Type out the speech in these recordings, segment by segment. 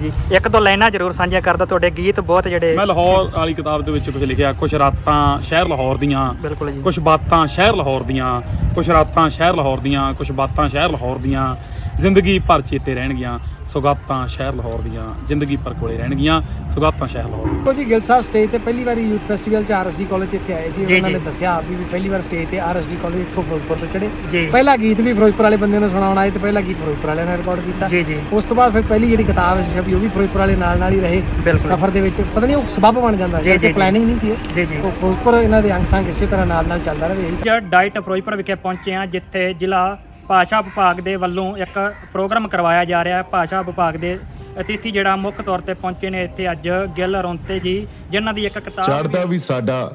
ਜੀ। ਇੱਕ ਦੋ ਲਾਈਨਾਂ ਜ਼ਰੂਰ ਸਾਂਝੀਆਂ ਕਰਦਾ ਤੁਹਾਡੇ ਗੀਤ ਬਹੁਤ ਜਿਹੜੇ ਮੈਂ ਲਾਹੌਰ ਵਾਲੀ ਕਿਤਾਬ ਦੇ ਵਿੱਚ ਕੁਝ ਲਿਖਿਆ ਕੁਝ ਰਾਤਾਂ ਸ਼ਹਿਰ ਲਾਹੌਰ ਦੀਆਂ ਬਿਲਕੁਲ ਜੀ। ਕੁਝ ਬਾਤਾਂ ਸ਼ਹਿਰ ਲਾਹੌਰ ਦੀਆਂ ਕੁਝ ਰਾਤਾਂ ਸ਼ਹਿਰ ਲਾਹੌਰ ਦੀਆਂ ਕੁਝ ਬਾਤਾਂ ਸ਼ਹਿਰ ਲਾਹੌਰ ਦੀਆਂ ਜ਼ਿੰਦਗੀ ਭਰ ਚੇਤੇ ਰਹਿਣਗੀਆਂ। ਸੁਗਾਤਾਂ ਸ਼ਹਿਰ ਲਾਹੌਰ ਦੀਆਂ ਜ਼ਿੰਦਗੀ ਭਰ ਕੋਲੇ ਰਹਿਣਗੀਆਂ। ਸੁਗਾਤਾਂ ਸ਼ਹਿਰ ਲਾਹੌਰ ਦੇਖੋ ਜੀ ਗਿੱਲ ਸਾਹਿਬ ਸਟੇਜ ਤੇ ਪਹਿਲੀ ਵਾਰੀ ਯੂਥ ਫੈਸਟੀਵਲ ਚ ਆਰਐਸਡੀ ਕਾਲਜ ਇੱਥੇ ਆਏ ਸੀ। ਉਹਨਾਂ ਨੇ। ਦੱਸਿਆ ਆਪ ਵੀ ਪਹਿਲੀ ਵਾਰ ਸਟੇਜ ਤੇ ਆਰਐਸਡੀ ਕਾਲਜ ਇੱਥੋਂ ਫਿਰੋਜ਼ਪੁਰ ਤੋਂ ਚੜੇ ਪਹਿਲਾ ਗੀਤ ਵੀ ਫਿਰੋਜ਼ਪੁਰ ਵਾਲੇ ਬੰਦੇ ਨੂੰ ਸੁਣਾਉਣਾ ਹੈ ਤੇ ਪਹਿਲਾ ਗੀਤ ਫਿਰੋਜ਼ਪੁਰ ਵਾਲਿਆਂ ਨੇ ਰਿਕਾਰਡ ਕੀਤਾ। ਜੀ ਜੀ। ਉਸ ਤੋਂ ਬਾਅਦ ਫਿਰ ਪਹਿਲੀ ਜਿਹੜੀ ਕਿਤਾਬ ਹੈ ਉਹ ਵੀ ਫਿਰੋਜ਼ਪੁਰ ਵਾਲੇ ਨਾਲ ਨਾਲ ਹੀ ਰਹੇ। ਸਫ਼ਰ ਦੇ ਵਿੱਚ ਪਤਾ ਨਹੀਂ ਉਹ ਸਬੱਬ ਬਣ ਜਾਂਦਾ ਜੇ ਜੀ। ਪਲੈਨਿੰਗ ਨਹੀਂ ਸੀ। ਜੀ ਜੀ। ਉਹ ਫਿਰੋਜ਼ਪੁਰ ਇਹਨਾਂ ਦੇ ਅੰਗ ਸੰਗ ਇਸੇ ਤਰ੍ਹਾਂ ਨਾਲ ਨਾਲ ਚੱਲਦਾ ਰਹੇ ਅੱਜ ਡਾਈਟ ਫਿਰੋਜ਼ਪੁਰ ਵਿਖੇ ਪਹੁੰਚੇ ਹਾਂ ਜਿੱਥੇ ਜ਼ਿਲ੍ਹਾ ਭਾਸ਼ਾ ਵਿਭਾਗ ਦੇ ਵੱਲੋਂ ਇੱਕ ਪ੍ਰੋਗਰਾਮ ਕਰਵਾਇਆ ਜਾ ਰਿਹਾ ਹੈ। ਭਾਸ਼ਾ ਵਿਭਾਗ ਦੇ ਅਤਿਥੀ ਜਿਹੜਾ ਮੁੱਖ ਤੌਰ ਤੇ ਪਹੁੰਚੇ ਨੇ ਇੱਥੇ ਅੱਜ ਗਿੱਲ ਰੌਂਤੇ ਜੀ ਜਿਨ੍ਹਾਂ ਦੀ ਇੱਕ ਕਿਤਾਬ ਚੜਦਾ ਵੀ ਸਾਡਾ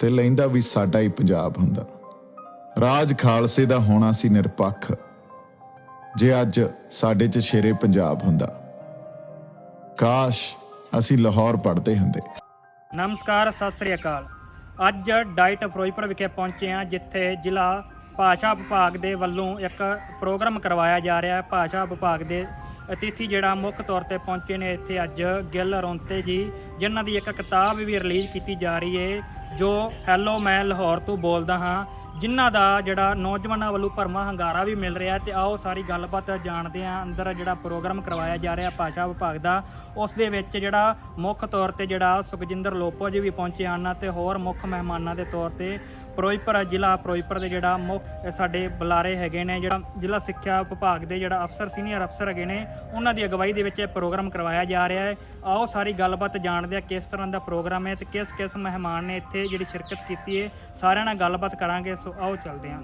ਤੇ ਲੈਂਦਾ ਵੀ ਸਾਡਾ ਹੀ ਪੰਜਾਬ ਹੁੰਦਾ। ਰਾਜ ਖਾਲਸੇ ਦਾ ਹੋਣਾ ਸੀ ਨਿਰਪੱਖ। ਜੇ ਅੱਜ ਸਾਡੇ ਚ ਸ਼ੇਰੇ ਪੰਜਾਬ ਹੁੰਦਾ। ਕਾਸ਼ ਅਸੀਂ ਲਾਹੌਰ ਪੜਦੇ ਹੁੰਦੇ। ਨਮਸਕਾਰ ਸਤਿ ਸ੍ਰੀ ਅਕਾਲ। ਅੱਜ ਡਾਈਟ ਫਿਰੋਜ਼ਪੁਰ ਵਿਖੇ ਪਹੁੰਚੇ ਹਾਂ ਜਿੱਥੇ ਜ਼ਿਲ੍ਹਾ ਭਾਸ਼ਾ ਵਿਭਾਗ ਦੇ ਵੱਲੋਂ ਇੱਕ ਪ੍ਰੋਗਰਾਮ ਕਰਵਾਇਆ ਜਾ ਰਿਹਾ ਹੈ। ਭਾਸ਼ਾ ਵਿਭਾਗ ਦੇ ਅਤਿਥੀ ਜਿਹੜਾ ਮੁੱਖ ਤੌਰ ਤੇ ਪਹੁੰਚੇ ਨੇ ਇੱਥੇ ਅੱਜ ਗਿੱਲ ਰੌਂਤੇ ਜੀ, ਜਿਨ੍ਹਾਂ ਦੀ ਇੱਕ ਕਿਤਾਬ ਵੀ ਰਿਲੀਜ਼ ਕੀਤੀ ਜਾ ਰਹੀ ਹੈ, ਜੋ ਹੈਲੋ ਮੈਂ ਲਾਹੌਰ ਤੋਂ ਬੋਲਦਾ ਹਾਂ ਜਿਨ੍ਹਾਂ ਦਾ ਜਿਹੜਾ ਨੌਜਵਾਨਾਂ ਵੱਲੋਂ ਭਰਮਾ ਹੰਗਾਰਾ ਵੀ ਮਿਲ ਰਿਹਾ ਤੇ ਆਓ ਸਾਰੀ ਗੱਲਬਾਤ ਜਾਣਦੇ ਹਾਂ। ਅੰਦਰ ਜਿਹੜਾ ਪ੍ਰੋਗਰਾਮ ਕਰਵਾਇਆ ਜਾ ਰਿਹਾ ਭਾਸ਼ਾ ਵਿਭਾਗ ਦਾ, ਉਸ ਦੇ ਵਿੱਚ ਜਿਹੜਾ ਮੁੱਖ ਤੌਰ ਤੇ ਜਿਹੜਾ ਸੁਖਜਿੰਦਰ ਲੋਪੋ ਜੀ ਵੀ ਪਹੁੰਚੇ ਹਨ ਤੇ ਹੋਰ ਮੁੱਖ ਮਹਿਮਾਨਾਂ ਦੇ ਤੌਰ ਤੇ ਫਿਰੋਜ਼ਪੁਰ ਜ਼ਿਲ੍ਹਾ ਫਿਰੋਜ਼ਪੁਰ ਦੇ ਜਿਹੜਾ ਮੁੱਖ ਸਾਡੇ ਬੁਲਾਰੇ ਹੈਗੇ ਨੇ, ਜਿਹੜਾ ਜ਼ਿਲ੍ਹਾ ਸਿੱਖਿਆ ਵਿਭਾਗ ਦੇ ਜਿਹੜਾ ਅਫਸਰ ਸੀਨੀਅਰ ਅਫਸਰ ਹੈਗੇ ਨੇ, ਉਹਨਾਂ ਦੀ ਅਗਵਾਈ ਦੇ ਵਿੱਚ ਇਹ ਪ੍ਰੋਗਰਾਮ ਕਰਵਾਇਆ ਜਾ ਰਿਹਾ ਹੈ। ਆਓ ਸਾਰੀ ਗੱਲਬਾਤ ਜਾਣਦੇ ਆ ਕਿਸ ਤਰ੍ਹਾਂ ਦਾ ਪ੍ਰੋਗਰਾਮ ਹੈ ਤੇ ਕਿਸ ਕਿਸ ਮਹਿਮਾਨ ਨੇ ਇੱਥੇ ਜਿਹੜੀ ਸ਼ਿਰਕਤ ਕੀਤੀ ਹੈ, ਸਾਰਿਆਂ ਨਾਲ ਗੱਲਬਾਤ ਕਰਾਂਗੇ, ਸੋ ਆਓ ਚੱਲਦੇ ਹਾਂ।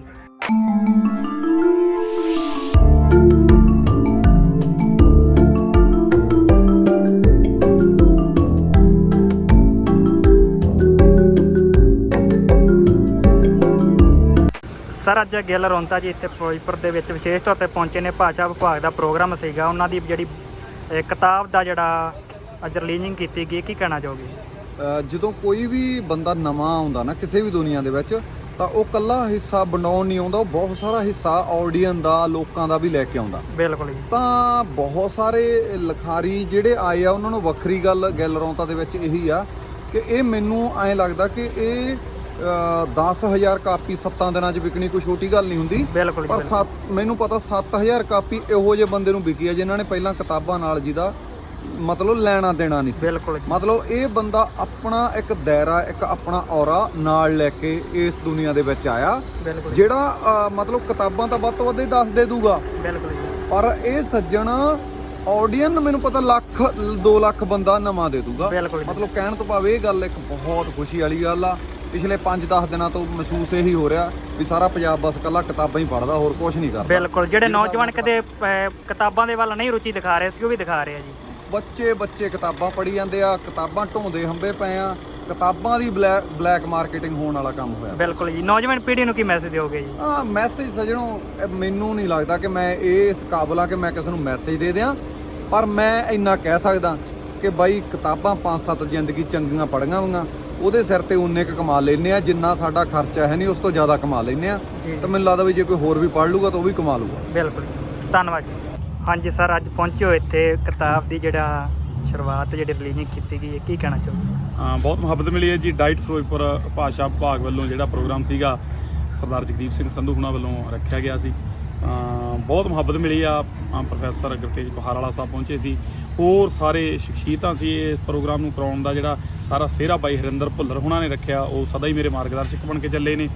ਸਰ ਅੱਜ ਗਿੱਲ ਰੌਂਤਾ ਜੀ ਇੱਥੇ ਫਿਰੋਜ਼ਪੁਰ ਦੇ ਵਿੱਚ ਵਿਸ਼ੇਸ਼ ਤੌਰ ਤੇ ਪਹੁੰਚੇ ਨੇ। ਭਾਸ਼ਾ ਵਿਭਾਗ ਦਾ ਪ੍ਰੋਗਰਾਮ ਸੀਗਾ। ਉਹਨਾਂ ਦੀ ਜਿਹੜੀ ਇਹ ਕਿਤਾਬ ਦਾ ਜਿਹੜਾ ਅੱਜ ਰਿਲੀਜ਼ਿੰਗ ਕੀਤੀ ਗਈ ਕੀ ਕਹਿਣਾ ਚਾਹੋਗੇ? ਅ, ਜਦੋਂ ਕੋਈ ਵੀ ਬੰਦਾ ਨਵਾਂ ਆਉਂਦਾ ਨਾ ਕਿਸੇ ਵੀ ਦੁਨੀਆ ਦੇ ਵਿੱਚ ਤਾਂ ਉਹ ਕੱਲਾ ਹਿੱਸਾ ਬਣਾਉਣ ਨਹੀਂ ਆਉਂਦਾ। ਉਹ ਬਹੁਤ ਸਾਰਾ ਹਿੱਸਾ ਆਡੀਅנס ਦਾ ਲੋਕਾਂ ਦਾ ਵੀ ਲੈ ਕੇ ਆਉਂਦਾ। ਬਿਲਕੁਲ ਜੀ। ਤਾਂ ਬਹੁਤ ਸਾਰੇ ਲਿਖਾਰੀ ਜਿਹੜੇ ਆਏ ਆ ਉਹਨਾਂ ਨੂੰ ਵੱਖਰੀ ਗੱਲ ਗਿੱਲ ਰੌਂਤਾ ਦੇ ਵਿੱਚ ਇਹੀ ਆ ਕਿ ਇਹ ਮੈਨੂੰ ਐਂ ਲੱਗਦਾ ਕਿ ਇਹ 10000 ਕਾਪੀ 7 ਦਿਨਾਂ 'ਚ ਵਿਕਣੀ ਕੋਈ ਛੋਟੀ ਗੱਲ ਨਹੀਂ ਹੁੰਦੀ। ਬਿਲਕੁਲ ਪਰ ਬਿਲਕੁਲ। ਸੱਤ ਮੈਨੂੰ ਪਤਾ 7000 ਕਾਪੀ ਇਹੋ ਜਿਹੇ ਬੰਦੇ ਨੂੰ ਵਿਕੀ ਆ ਜਿਨ੍ਹਾਂ ਨੇ ਪਹਿਲਾਂ ਕਿਤਾਬਾਂ ਨਾਲ ਜਿਹਦਾ ਮਤਲਬ ਲੈਣਾ ਦੇਣਾ ਨਹੀਂ ਸੀ। ਮਤਲਬ ਇਹ ਬੰਦਾ ਆਪਣਾ ਇੱਕ ਦਾਇਰਾ ਇੱਕ ਆਪਣਾ ਔਰਾ ਨਾਲ ਲੈ ਕੇ ਇਸ ਦੁਨੀਆ ਦੇ ਵਿੱਚ ਆਇਆ। ਜਿਹੜਾ ਮਤਲਬ ਕਿਤਾਬਾਂ ਤਾਂ ਵੱਧ ਤੋਂ ਵੱਧ ਹੀ ਦੱਸ ਦੇ ਦੂਗਾ। ਬਿਲਕੁਲ ਪਰ ਇਹ ਸੱਜਣ ਆਡੀਅנס ਮੈਨੂੰ ਪਤਾ ਲੱਖ 2 ਲੱਖ ਬੰਦਾ ਨਵਾਂ ਦੇ ਦੂਗਾ। ਮਤਲਬ ਕਹਿਣ ਤੋਂ ਭਾਵ ਇਹ ਗੱਲ ਇੱਕ ਬਹੁਤ ਖੁਸ਼ੀ ਵਾਲੀ ਗੱਲ ਆ। ਪਿਛਲੇ 5-10 ਦਿਨਾਂ ਤੋਂ ਮਹਿਸੂਸ ਇਹੀ ਹੋ ਰਿਹਾ ਵੀ ਸਾਰਾ ਪੰਜਾਬ ਬਸ ਕੱਲਾ ਕਿਤਾਬਾਂ ਹੀ ਪੜ੍ਹਦਾ ਹੋਰ ਕੁਝ ਨਹੀਂ ਕਰਦਾ। ਬਿਲਕੁਲ ਜਿਹੜੇ ਨੌਜਵਾਨ ਕਦੇ ਅਹ, ਕਿਤਾਬਾਂ ਦੇ ਵੱਲ ਨਹੀਂ ਰੁਚੀ ਦਿਖਾ ਰਹੇ ਸੀ ਉਹ ਵੀ ਦਿਖਾ ਰਹੇ ਆ ਜੀ। ਬੱਚੇ ਬੱਚੇ ਕਿਤਾਬਾਂ ਪੜ੍ਹੀ ਜਾਂਦੇ ਆ ਕਿਤਾਬਾਂ ਢੋਂਦੇ ਹੰਬੇ ਪਏ ਆ ਕਿਤਾਬਾਂ ਦੀ ਬਲੈਕ ਮਾਰਕੀਟਿੰਗ ਹੋਣ ਵਾਲਾ ਕੰਮ ਹੋਇਆ। ਬਿਲਕੁਲ ਜੀ ਨੌਜਵਾਨ ਪੀੜ੍ਹੀ ਨੂੰ ਕੀ ਮੈਸੇਜ ਦਿਓਗੇ ਜੀ? ਆ ਮੈਸੇਜ ਸਜਣੋ ਇਹ ਮੈਨੂੰ ਨਹੀਂ ਲੱਗਦਾ ਕਿ ਮੈਂ ਇਸ ਕਾਬਲ ਆ ਕਿ ਮੈਂ ਕਿਸੇ ਨੂੰ ਮੈਸੇਜ ਦੇ ਦਿਆਂ ਪਰ ਮੈਂ ਇੰਨਾ ਕਹਿ ਸਕਦਾ ਕਿ ਬਾਈ ਕਿਤਾਬਾਂ ਪੰਜ ਸੱਤ ਜ਼ਿੰਦਗੀ ਚੰਗੀਆਂ ਪੜੀਆਂ ਹੋਈਆਂ ਉਹਦੇ ਸਿਰ ਤੇ ਉਨੇ ਕੁ ਕਮਾ ਲੈਨੇ ਆ ਜਿੰਨਾ ਸਾਡਾ ਖਰਚਾ ਹੈ ਨਹੀਂ ਉਸ ਤੋਂ ਜ਼ਿਆਦਾ ਕਮਾ ਲੈਨੇ ਆ। ਜੀ। ਤਾਂ ਮੈਨੂੰ ਲੱਗਦਾ ਵੀ ਜੇ ਕੋਈ ਹੋਰ ਵੀ ਪੜ ਲੂਗਾ ਤਾਂ ਉਹ ਵੀ ਕਮਾ ਲੂਗਾ ਬਿਲਕੁਲ। ਧੰਨਵਾਦ ਜੀ। ਹਾਂਜੀ ਸਰ ਅੱਜ ਪਹੁੰਚੇ ਹੋ ਇੱਥੇ ਕਿਤਾਬ ਦੀ ਜਿਹੜਾ ਸ਼ੁਰੂਆਤ ਜਿਹੜੀ ਰਿਲੀਜ਼ਿੰਗ ਕੀਤੀ ਗਈ ਹੈ ਕੀ ਕਹਿਣਾ ਚਾਹੋਗੇ? ਹਾਂ ਬਹੁਤ ਮੁਹੱਬਤ ਮਿਲੀ ਹੈ ਜੀ। ਡਾਈਟ ਫਿਰੋਜ਼ਪੁਰ ਭਾਸ਼ਾ ਵਿਭਾਗ ਵੱਲੋਂ ਜਿਹੜਾ ਪ੍ਰੋਗਰਾਮ ਸੀਗਾ ਸਰਦਾਰ ਜਗਦੀਪ ਸਿੰਘ ਸੰਧੂ ਹੁਣਾਂ ਵੱਲੋਂ ਰੱਖਿਆ ਗਿਆ ਸੀ। ਅਮ ਬਹੁਤ ਮੁਹੱਬਤ ਮਿਲੀ ਆ ਪ੍ਰੋਫੈਸਰ ਗੁਰਤੇਜ ਕੁਹਾਰ ਵਾਲਾ ਸਾਹਿਬ ਪਹੁੰਚੇ ਸੀ। ਹੋਰ ਸਾਰੇ ਸ਼ਖਸੀਅਤਾਂ ਸੀ ਇਸ ਪ੍ਰੋਗਰਾਮ ਨੂੰ ਕਰਾਉਣ ਦਾ ਜਿਹੜਾ ਸਾਰਾ ਸਿਹਰਾ ਬਾਈ ਹਰਿੰਦਰ ਭੁੱਲਰ ਹੁਣਾਂ ਨੇ ਰੱਖਿਆ, ਉਹ ਸਦਾ ਹੀ ਮੇਰੇ ਮਾਰਗਦਰਸ਼ਕ ਬਣ ਕੇ ਚੱਲੇ ਨੇ।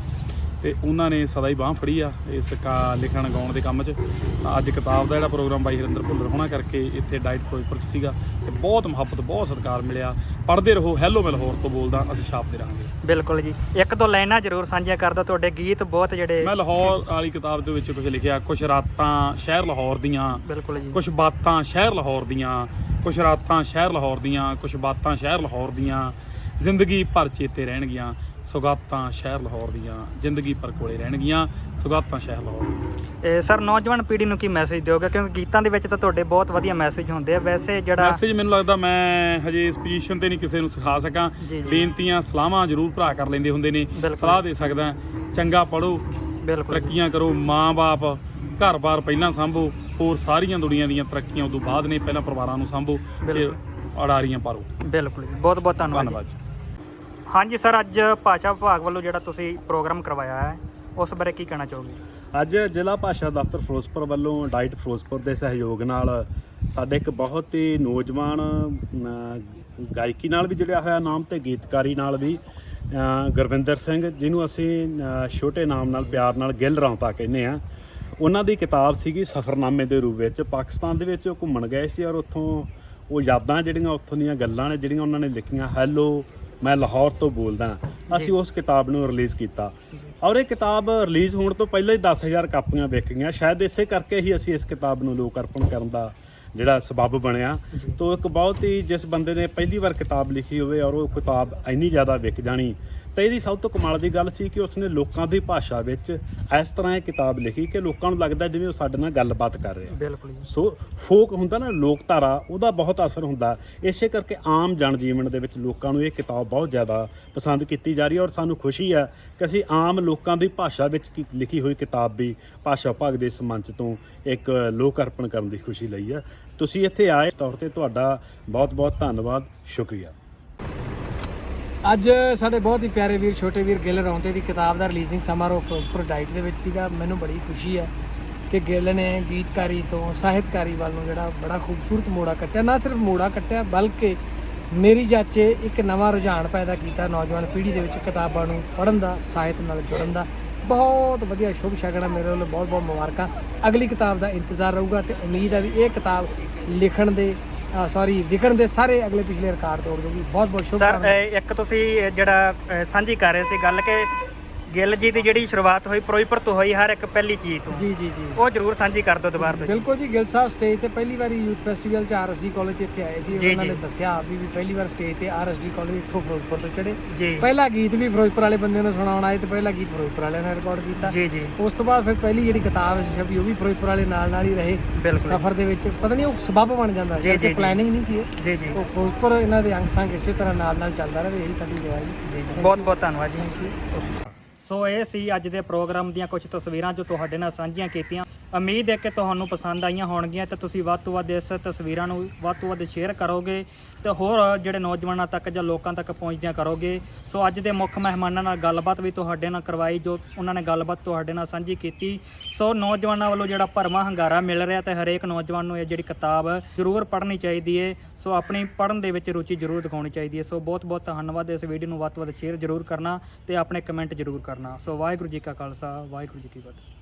ਤੇ ਉਹਨਾਂ ਨੇ ਸਦਾ ਹੀ ਬਾਹ ਫੜੀ ਆ ਇਸ ਕਾ ਲਿਖਣ ਗਾਉਣ ਦੇ ਕੰਮ 'ਚ। ਤਾਂ ਅੱਜ ਕਿਤਾਬ ਦਾ ਜਿਹੜਾ ਪ੍ਰੋਗਰਾਮ ਬਾਈ ਹਰਿੰਦਰ ਭੁੱਲਰ ਹੋਣਾ ਕਰਕੇ ਇੱਥੇ ਡਾਈਟ ਫਿਰੋਜ਼ਪੁਰ 'ਚ ਸੀਗਾ ਤੇ ਬਹੁਤ ਮੁਹੱਬਤ ਬਹੁਤ ਸਤਿਕਾਰ ਮਿਲਿਆ। ਪੜ੍ਹਦੇ ਰਹੋ ਹੈਲੋ ਮੈਂ ਲਾਹੌਰ ਤੋਂ ਬੋਲਦਾ ਅਸੀਂ ਛਾਪਦੇ ਰਹਾਂਗੇ। ਬਿਲਕੁਲ ਜੀ। ਇੱਕ ਦੋ ਲਾਈਨਾਂ ਜ਼ਰੂਰ ਸਾਂਝੀਆਂ ਕਰਦਾ ਤੁਹਾਡੇ ਗੀਤ ਬਹੁਤ ਜਿਹੜੇ ਮੈਂ ਲਾਹੌਰ ਵਾਲੀ ਕਿਤਾਬ ਦੇ ਵਿੱਚ ਕੁਝ ਲਿਖਿਆ ਕੁਝ ਰਾਤਾਂ ਸ਼ਹਿਰ ਲਾਹੌਰ ਦੀਆਂ ਬਿਲਕੁਲ ਜੀ। ਕੁਝ ਬਾਤਾਂ ਸ਼ਹਿਰ ਲਾਹੌਰ ਦੀਆਂ ਕੁਝ ਰਾਤਾਂ ਸ਼ਹਿਰ ਲਾਹੌਰ ਦੀਆਂ ਕੁਝ ਬਾਤਾਂ ਸ਼ਹਿਰ ਲਾਹੌਰ ਦੀਆਂ। ਜ਼ਿੰਦਗੀ ਭਰ ਚੇਤੇ ਰਹਿਣਗੀਆਂ। ਸੁਗਾਤਾਂ ਸ਼ਹਿਰ ਲਾਹੌਰ ਦੀਆਂ ਜ਼ਿੰਦਗੀ ਭਰ ਕੋਲੇ ਰਹਿਣਗੀਆਂ। ਸੁਗਾਤਾਂ ਸ਼ਹਿਰ ਲਾਹੌਰ ਦੀਆਂ। ਇਹ ਸਰ ਨੌਜਵਾਨ ਪੀੜ੍ਹੀ ਨੂੰ ਕੀ ਮੈਸੇਜ ਦਿਓਗੇ? ਕਿਉਂਕਿ ਗੀਤਾਂ ਦੇ ਵਿੱਚ ਤਾਂ ਤੁਹਾਡੇ ਬਹੁਤ ਵਧੀਆ ਮੈਸੇਜ ਹੁੰਦੇ ਆ। ਵੈਸੇ ਜਿਹੜਾ ਮੈਸੇਜ ਮੈਨੂੰ ਲੱਗਦਾ ਮੈਂ ਹਜੇ ਇਸ ਪੋਜੀਸ਼ਨ ਤੇ ਨਹੀਂ ਕਿਸੇ ਨੂੰ ਸਿਖਾ ਸਕਾਂ। ਜੀ, ਜੀ। ਬੇਨਤੀਆਂ ਸਲਾਹਾਂ ਜ਼ਰੂਰ ਭਰਾ ਕਰ ਲੈਂਦੇ ਹੁੰਦੇ ਨੇ। ਬਿਲਕੁਲ। ਸਲਾਹ ਦੇ ਸਕਦਾ ਚੰਗਾ ਪੜੋ ਬਿਲਕੁਲ। ਤਰੱਕੀਆਂ ਕਰੋ ਮਾਂ-ਬਾਪ ਘਰ-ਬਾਰ ਪਹਿਲਾਂ ਸੰਭੋ ਹੋਰ ਸਾਰੀਆਂ ਦੁਨੀਆ ਦੀਆਂ ਤਰੱਕੀਆਂ ਉਦੋਂ ਬਾਅਦ ਨੇ ਪਹਿਲਾਂ ਪਰਿਵਾਰਾਂ ਨੂੰ ਸੰਭੋ ਫਿਰ ਬਿਲਕੁਲ। ਅੜਾਰੀਆਂ ਪਾਰੋ। ਬਿਲਕੁਲ ਜੀ। ਬਹੁਤ ਬਹੁਤ ਧੰਨਵਾਦ ਜੀ। ਧੰਨਵਾਦ ਜੀ। ਹਾਂਜੀ ਸਰ, ਅੱਜ ਭਾਸ਼ਾ ਵਿਭਾਗ ਵੱਲੋਂ ਜਿਹੜਾ ਤੁਸੀਂ ਪ੍ਰੋਗਰਾਮ ਕਰਵਾਇਆ ਹੈ, ਉਸ ਬਾਰੇ ਕੀ ਕਹਿਣਾ ਚਾਹੋਗੇ? ਅੱਜ ਜ਼ਿਲ੍ਹਾ ਭਾਸ਼ਾ ਦਫ਼ਤਰ ਫਿਰੋਜ਼ਪੁਰ ਵੱਲੋਂ ਡਾਈਟ ਫਿਰੋਜ਼ਪੁਰ ਦੇ ਸਹਿਯੋਗ ਨਾਲ ਸਾਡੇ ਇੱਕ ਬਹੁਤ ਹੀ ਨੌਜਵਾਨ ਗਾਇਕੀ ਨਾਲ ਵੀ ਜੁੜਿਆ ਹੋਇਆ ਨਾਮ ਤੇ ਗੀਤਕਾਰੀ ਨਾਲ ਵੀ ਗੁਰਵਿੰਦਰ ਸਿੰਘ, ਜਿਹਨੂੰ ਅਸੀਂ ਛੋਟੇ ਨਾਮ ਨਾਲ, ਪਿਆਰ ਨਾਲ ਗਿੱਲ ਰੌਂਤਾ ਕਹਿੰਦੇ ਆ ਉਹਨਾਂ ਦੀ ਕਿਤਾਬ ਸੀਗੀ ਸਫ਼ਰਨਾਮੇ ਦੇ ਰੂਪ ਵਿੱਚ। ਪਾਕਿਸਤਾਨ ਦੇ ਵਿੱਚ ਉਹ ਘੁੰਮਣ ਗਏ ਸੀ ਔਰ ਉੱਥੋਂ ਉਹ ਯਾਦਾਂ ਜਿਹੜੀਆਂ ਉੱਥੋਂ ਦੀਆਂ ਗੱਲਾਂ ਨੇ, ਜਿਹੜੀਆਂ ਉਹਨਾਂ ਨੇ ਲਿਖੀਆਂ, ਹੈਲੋ ਮੈਂ ਲਾਹੌਰ ਤੋਂ ਬੋਲਦਾ ਅਸੀਂ ਉਸ ਕਿਤਾਬ ਨੂੰ ਰਿਲੀਜ਼ ਕੀਤਾ। ਔਰ ਇਹ ਕਿਤਾਬ ਰਿਲੀਜ਼ ਹੋਣ ਤੋਂ ਪਹਿਲਾਂ ਹੀ 10000 ਕਾਪੀਆਂ ਵਿਕ ਗਈਆਂ। ਸ਼ਾਇਦ ਇਸੇ ਕਰਕੇ ਹੀ ਅਸੀਂ ਇਸ ਕਿਤਾਬ ਨੂੰ ਲੋਕ ਅਰਪਣ ਕਰਨ ਦਾ ਜਿਹੜਾ ਸਬਬ ਬਣਿਆ। ਤੋਂ ਇੱਕ ਬਹੁਤ ਹੀ ਜਿਸ ਬੰਦੇ ਨੇ ਪਹਿਲੀ ਵਾਰ ਕਿਤਾਬ ਲਿਖੀ ਹੋਵੇ ਔਰ ਉਹ ਕਿਤਾਬ ਇੰਨੀ ਜ਼ਿਆਦਾ ਵਿਕ ਜਾਣੀ ਤਾਂ ਇਹਦੀ ਸਭ ਤੋਂ ਕਮਾਲ ਦੀ ਗੱਲ ਸੀ ਕਿ ਉਸਨੇ ਲੋਕਾਂ ਦੀ ਭਾਸ਼ਾ ਵਿੱਚ ਇਸ ਤਰ੍ਹਾਂ ਇਹ ਕਿਤਾਬ ਲਿਖੀ ਕਿ ਲੋਕਾਂ ਨੂੰ ਲੱਗਦਾ ਜਿਵੇਂ ਉਹ ਸਾਡੇ ਨਾਲ ਗੱਲਬਾਤ ਕਰ ਰਿਹਾ। ਬਿਲਕੁਲ ਸੋ ਫੋਕ ਹੁੰਦਾ ਨਾ ਲੋਕਧਾਰਾ ਉਹਦਾ ਬਹੁਤ ਅਸਰ ਹੁੰਦਾ। ਇਸੇ ਕਰਕੇ ਆਮ ਜਨ ਜੀਵਨ ਦੇ ਵਿੱਚ ਲੋਕਾਂ ਨੂੰ ਇਹ ਕਿਤਾਬ ਬਹੁਤ ਜ਼ਿਆਦਾ ਪਸੰਦ ਕੀਤੀ ਜਾ ਰਹੀ ਹੈ ਔਰ ਸਾਨੂੰ ਖੁਸ਼ੀ ਹੈ ਕਿ ਅਸੀਂ ਆਮ ਲੋਕਾਂ ਦੀ ਭਾਸ਼ਾ ਵਿੱਚ ਲਿਖੀ ਹੋਈ ਕਿਤਾਬ ਵੀ ਭਾਸ਼ਾ ਵਿਭਾਗ ਦੇ ਇਸ ਮੰਚ ਤੋਂ ਇੱਕ ਲੋਕ ਅਰਪਣ ਕਰਨ ਦੀ ਖੁਸ਼ੀ ਲਈ ਹੈ। ਤੁਸੀਂ ਇੱਥੇ ਆਏ ਤੌਰ ਤੇ ਤੁਹਾਡਾ ਬਹੁਤ ਬਹੁਤ ਧੰਨਵਾਦ। ਸ਼ੁਕਰੀਆ। ਅੱਜ ਸਾਡੇ ਬਹੁਤ ਹੀ ਪਿਆਰੇ ਵੀਰ, ਛੋਟੇ ਵੀਰ ਗਿੱਲ ਰੌਂਤੇ ਦੀ ਕਿਤਾਬ ਦਾ ਰਿਲੀਜ਼ਿੰਗ ਸਮਾਰੋਹ ਫਿਰੋਜ਼ਪੁਰ ਡਾਈਟ ਦੇ ਵਿੱਚ ਸੀਗਾ। ਮੈਨੂੰ ਬੜੀ ਖੁਸ਼ੀ ਹੈ ਕਿ ਗਿੱਲ ਨੇ ਗੀਤਕਾਰੀ ਤੋਂ ਸਾਹਿਤਕਾਰੀ ਵੱਲ ਨੂੰ ਜਿਹੜਾ ਬੜਾ ਖੂਬਸੂਰਤ ਮੋੜਾ ਕੱਟਿਆ। ਨਾ ਸਿਰਫ ਮੋੜਾ ਕੱਟਿਆ, ਬਲਕਿ ਮੇਰੀ ਜਾਚੇ ਇੱਕ ਨਵਾਂ ਰੁਝਾਨ ਪੈਦਾ ਕੀਤਾ ਨੌਜਵਾਨ ਪੀੜ੍ਹੀ ਦੇ ਵਿੱਚ ਕਿਤਾਬਾਂ ਨੂੰ ਪੜ੍ਹਨ ਦਾ, ਸਾਹਿਤ ਨਾਲ ਜੁੜਨ ਦਾ। ਬਹੁਤ ਵਧੀਆ, ਸ਼ੁਭ ਸ਼ਗਨ ਮੇਰੇ ਵੱਲੋਂ ਬਹੁਤ ਬਹੁਤ ਮੁਬਾਰਕਾਂ। ਅਗਲੀ ਕਿਤਾਬ ਦਾ ਇੰਤਜ਼ਾਰ ਰਹੂਗਾ ਤੇ ਉਮੀਦ ਹੈ ਵੀ ਇਹ ਕਿਤਾਬ ਲਿਖਣ ਦੇ ਸੌਰੀ ਵਿਕਣ ਦੇ ਸਾਰੇ ਅਗਲੇ ਪਿਛਲੇ ਰਿਕਾਰਡ ਤੋੜ ਦੂਗੀ ਬਹੁਤ ਬਹੁਤ ਸ਼ੁਭ ਸਰ ਇੱਕ ਤੁਸੀਂ ਜਿਹੜਾ ਸਾਂਝੀ ਕਰ ਰਹੇ ਸੀ ਗੱਲ ਕਿ ਗਿੱਲ ਜੀ ਦੀ ਜਿਹੜੀ ਸ਼ੁਰੂਆਤ ਹੋਈ ਫਿਰੋਜ਼ਪੁਰ ਤੋਂ ਹੋਈ ਹਰ ਇੱਕ ਪਹਿਲੀ ਚੀਜ਼ ਤੋਂ। ਜੀ ਜੀ ਜੀ। ਉਹ ਜਰੂਰ ਸਾਂਝੀ ਕਰ ਦਿਓ ਦੁਬਾਰਾ ਤੋਂ ਜੀ। ਬਿਲਕੁਲ ਜੀ ਗਿੱਲ ਸਾਹਿਬ ਸਟੇਜ ਤੇ ਪਹਿਲੀ ਵਾਰੀ ਯੂਥ ਫੈਸਟੀਵਲ ਚ ਆਰਐਸਡੀ ਕਾਲਜ ਇੱਥੇ ਆਏ ਸੀ। ਜੀ, ਉਹਨਾਂ ਨੇ ਜੀ। ਦੱਸਿਆ ਵੀ ਵੀ ਪਹਿਲੀ ਵਾਰ ਸਟੇਜ ਤੇ ਆਰਐਸਡੀ ਕਾਲਜ ਇੱਥੋਂ ਫਿਰੋਜ਼ਪੁਰ ਤੋਂ ਚੜੇ ਜੀ। ਪਹਿਲਾ ਗੀਤ ਵੀ ਫਿਰੋਜ਼ਪੁਰ ਵਾਲੇ ਬੰਦੇ ਨੂੰ ਸੁਣਾਉਣ ਆਏ ਤੇ ਪਹਿਲਾ ਗੀਤ ਫਿਰੋਜ਼ਪੁਰ ਵਾਲਿਆਂ ਨੇ ਰਿਕਾਰਡ ਕੀਤਾ। ਜੀ ਜੀ। ਉਸ ਤੋਂ ਬਾਅਦ ਫਿਰ ਪਹਿਲੀ ਜਿਹੜੀ ਕਿਤਾਬ ਛਪੀ ਉਹ ਵੀ ਫਿਰੋਜ਼ਪੁਰ ਵਾਲੇ ਨਾਲ ਨਾਲ ਹੀ ਰਹੇ। ਬਿਲਕੁਲ। ਸਫ਼ਰ ਦੇ ਵਿੱਚ ਪਤਾ ਨਹੀਂ ਉਹ ਸਬੱਬ ਬਣ ਜਾਂਦਾ ਜੀ, ਜੇ। ਪਲੈਨਿੰਗ ਨਹੀਂ ਸੀ ਇਹ। ਜੀ ਜੀ। ਉਹ ਫਿਰੋਜ਼ਪੁਰ ਇਹਨਾਂ ਦੇ ਅੰਗ ਸੰਗ ਇਸੇ ਤਰ੍ਹਾਂ ਨਾਲ ਨਾਲ ਚੱਲਦਾ ਰਹੇ ਇਹੀ ਸਾਡੀ ਦੁਆ ਜੀ ਬਹੁਤ ਬਹੁਤ ਧੰਨਵਾਦ ਜੀ। ਸੋ ਇਹ ਸੀ ਅੱਜ ਦੇ ਪ੍ਰੋਗਰਾਮ ਦੀਆਂ ਕੁਝ ਤਸਵੀਰਾਂ ਜੋ ਤੁਹਾਡੇ ਨਾਲ ਸਾਂਝੀਆਂ ਕੀਤੀਆਂ। ਉਮੀਦ ਹੈ ਕਿ ਤੁਹਾਨੂੰ ਪਸੰਦ ਆਈਆਂ ਹੋਣਗੀਆਂ ਤੇ ਤੁਸੀਂ ਵੱਧ ਤੋਂ ਵੱਧ ਇਸ ਤਸਵੀਰਾਂ ਨੂੰ ਵੱਧ ਤੋਂ ਵੱਧ ਸ਼ੇਅਰ ਕਰੋਗੇ ਤੇ ਹੋਰ ਜਿਹੜੇ ਨੌਜਵਾਨਾਂ ਤੱਕ ਜਾਂ ਲੋਕਾਂ ਤੱਕ ਪਹੁੰਚਦਿਆਂ ਕਰੋਗੇ। ਸੋ ਅੱਜ ਦੇ ਮੁੱਖ ਮਹਿਮਾਨਾਂ ਨਾਲ ਗੱਲਬਾਤ ਵੀ ਤੁਹਾਡੇ ਨਾਲ ਕਰਵਾਈ, ਜੋ ਉਹਨਾਂ ਨੇ ਗੱਲਬਾਤ ਤੁਹਾਡੇ ਨਾਲ ਸਾਂਝੀ ਕੀਤੀ। ਸੋ ਨੌਜਵਾਨਾਂ ਵੱਲੋਂ ਜਿਹੜਾ ਭਰਮਾ ਹੰਗਾਰਾ ਮਿਲ ਰਿਹਾ ਤੇ ਹਰੇਕ ਨੌਜਵਾਨ ਨੂੰ ਇਹ ਜਿਹੜੀ ਕਿਤਾਬ ਜ਼ਰੂਰ ਪੜ੍ਹਨੀ ਚਾਹੀਦੀ ਹੈ ਸੋ ਆਪਣੀ ਪੜ੍ਹਨ ਦੇ ਵਿੱਚ ਰੁਚੀ ਜ਼ਰੂਰ ਦਿਖਾਉਣੀ ਚਾਹੀਦੀ ਹੈ ਸੋ ਬਹੁਤ ਬਹੁਤ ਧੰਨਵਾਦ ਇਸ ਵੀਡੀਓ ਨੂੰ ਵੱਧ ਤੋਂ ਵੱਧ ਸ਼ੇਅਰ ਜ਼ਰੂਰ ਕਰਨਾ ਤੇ ਆਪਣੇ ਕਮੈਂਟ ਜ਼ਰੂਰ ਕਰਨਾ। ਸੋ ਵਾਹਿਗੁਰੂ ਜੀ ਕਾ ਖਾਲਸਾ, ਵਾਹਿਗੁਰੂ ਜੀ ਕੀ ਫਤਿਹ।